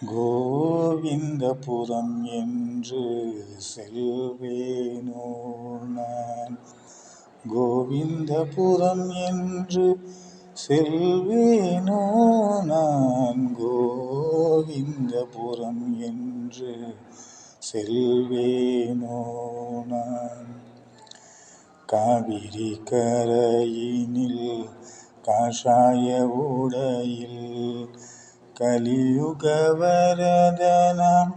கோவிந்தபுரம் என்று செல்வேனோ நான். கோவிந்தபுரம் என்று செல்வேனோ நான். கோவிந்தபுரம் என்று செல்வேனோ நான். காவிரி கரையினில் காஷாய உடையில் கலியுகவரதனம்.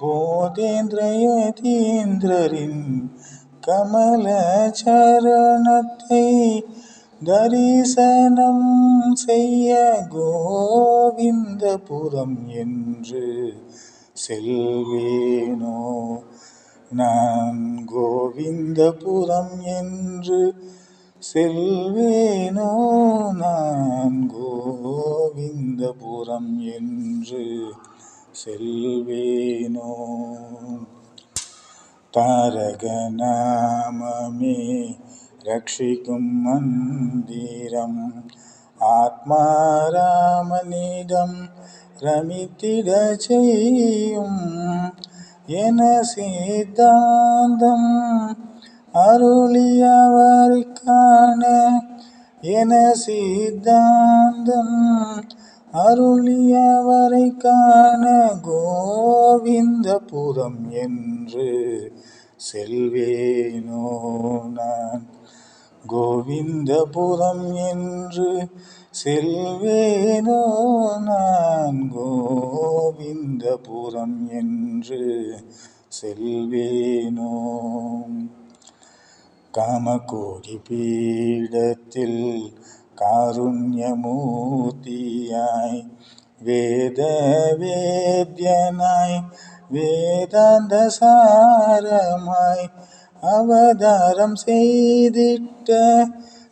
போதேந்திரயதீந்திரரின் கமல சரணத்தை தரிசனம் செய்ய கோவிந்தபுரம் என்று செல்வேனோ. நான் கோவிந்தபுரம் என்று செல்வேனோ. நான் கோ கோவிந்தபுரம் என்று செல்வேனோ. தாரகநாமமே ரட்சிக்கும் மந்திரம். ஆத்மாராமனிடம் ரமித்திட செய்யும் என சித்தாந்தம். அருளியவருக்கான என சித்தாந்தம் அருளியவரை காண கோவிந்தபுரம் என்று செல்வேனோ நான். கோவிந்தபுரம் என்று செல்வேனோ நான். கோவிந்தபுரம் என்று செல்வேனோ காமகோடி பீடத்தில் காருண்யமூர்த்தியாய் வேத வேத்யனாய் வேதாந்த சாரமாய் அவதாரம் செய்திட்ட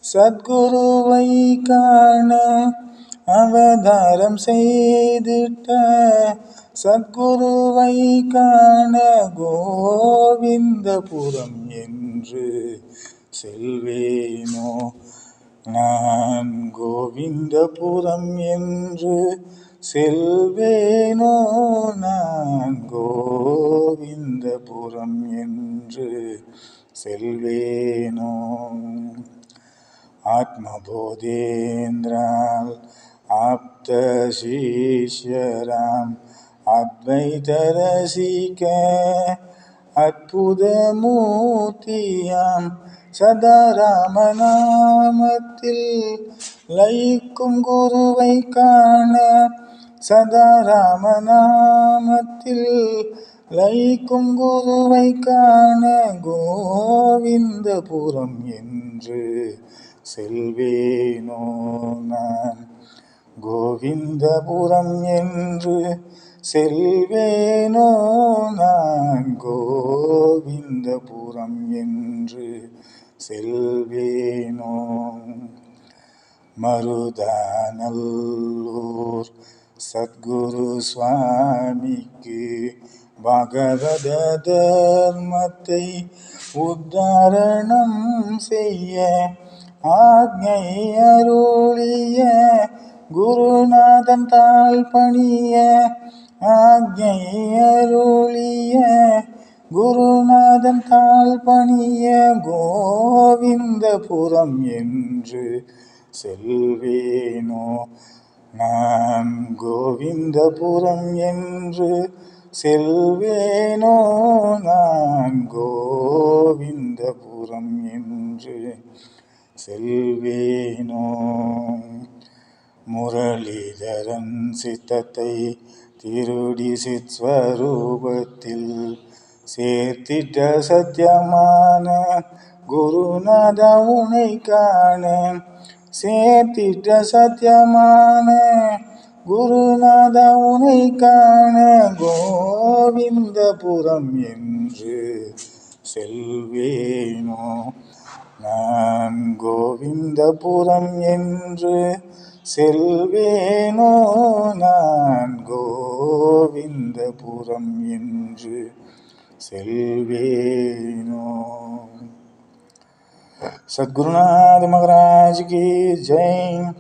சத்குருவை காண அவதாரம் செய்திட்ட சத்குருவை காண கோவிந்தபுரம் என்று செல்வேனோ. நான் கோவிந்தபுரம் என்று செல்வேனோ. நான் கோவிந்தபுரம் என்று செல்வேனோ. ஆத்மபோதேந்திரால் ஆப்த சிஷ்யராம் அத்வைதரசிக்க அற்புதமூர்த்தியாம் சதாராமநாமத்தில் லயிக்கும் குருவை காண சதா சதாராமநாமத்தில் லயிக்கும் குருவை காண கோவிந்தபுரம் என்று செல்வேனோ நான். கோவிந்தபுரம் என்று செல்வேனோ நான் கோவிந்தபுரம் என்று செல்வேனோ. மருதானல்லூர் சத்குரு சுவாமிக்கு பகவத தர்மத்தை உத்தாரணம் செய்ய ஆக்ஞை அருளிய குருநாதன் தாழ் பணிய ஆக்ஞை அருளிய. குருநாதன் தாழ் பணிய கோவிந்தபுரம் என்று செல்வேனோ. நான் கோவிந்தபுரம் என்று செல்வேனோ. நான் கோவிந்தபுரம் என்று செல்வேனோ. முரளிதரன் சித்தத்தை திருடி சித்ஸ்வரூபத்தில் சேர்த்திட்ட சத்தியமான குருநாத உனை காண சேர்த்திட்ட சத்தியமான குருநாத உனை காண கோவிந்தபுரம் என்று செல்வேனோ. நான் கோவிந்தபுரம் என்று செல்வேனோ நான் கோவிந்தபுரம் என்று செல்வேனோ. சத்குருநாத மகராஜ் கி ஜெய்